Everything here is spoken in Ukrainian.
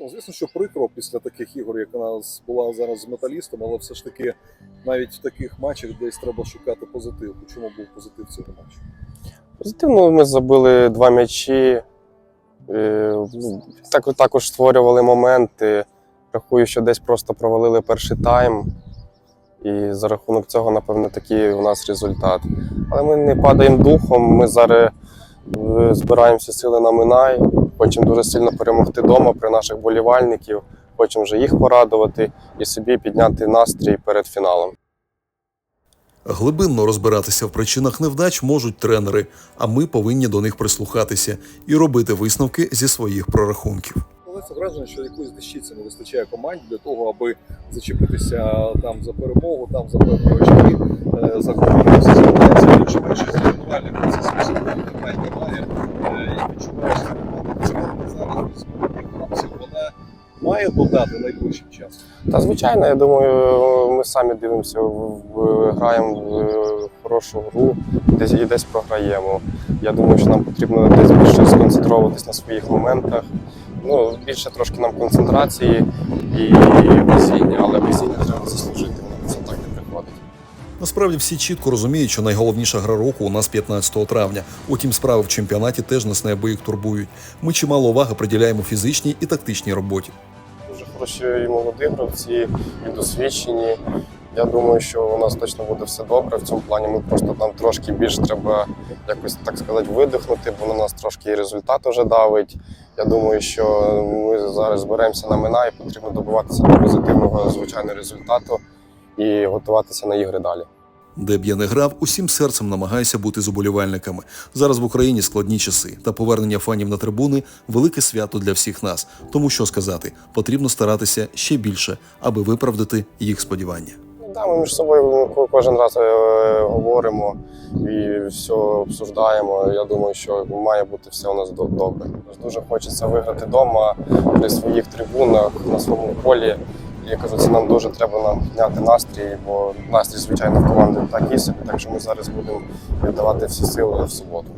Ну, звісно, що прикро після таких ігор, як у нас була зараз з металістом, але все ж таки навіть в таких матчах десь треба шукати позитив. Чому був позитив цього матчу? Позитивно ми забили два м'ячі. Е, Так, також створювали моменти. Рахую, що десь просто провалили перший тайм. І за рахунок цього, напевно, такий у нас результат. Але ми не падаємо духом. Ми зараз збираємося сили на Минай. Хочемо дуже сильно перемогти вдома при наших болівальників. Хочемо вже їх порадувати і собі підняти настрій перед фіналом. Глибинно розбиратися в причинах невдач можуть тренери, а ми повинні до них прислухатися і робити висновки зі своїх прорахунків. Але це враження, що якоїсь дещиці не вистачає команді для того, аби зачепитися там за перемогу, там за певні очки, е, за команду всі ситуації. Чи менше тренувальний має додати найближчим часом. Та звичайно, я думаю, ми самі дивимося, граємо в хорошу гру, десь і десь програємо. Я думаю, що нам потрібно десь більше сконцентруватись на своїх моментах. Ну, більше трошки нам концентрації і везіння, але везіння Насправді всі чітко розуміють, що найголовніша гра року у нас 15 травня. Утім, справи в чемпіонаті теж нас неабияк турбують. Ми чимало уваги приділяємо фізичній і тактичній роботі. Дуже хороші і молоді гравці, і досвідчені. Я думаю, що у нас точно буде все добре в цьому плані. Ми просто нам трошки більше треба якось так сказати видихнути, бо на нас трошки і результат вже давить. Я думаю, що ми зараз зберемося на мина і потрібно добиватися до позитивного звичайного результату і готуватися на ігри далі. Де б я не грав, усім серцем намагаюся бути з уболівальниками. Зараз в Україні складні часи, та повернення фанів на трибуни велике свято для всіх нас. Тому що сказати, потрібно старатися ще більше, аби виправдати їх сподівання. Да, ми між собою кожен раз е, говоримо і все обсуждаємо. Я думаю, що має бути все у нас добре. Дуже хочеться виграти вдома при своїх трибунах на своєму полі. Я кажу, це нам дуже треба нам підняти настрій, бо настрій, звичайно, в команди такий собі, так що ми зараз будемо віддавати всі сили в суботу.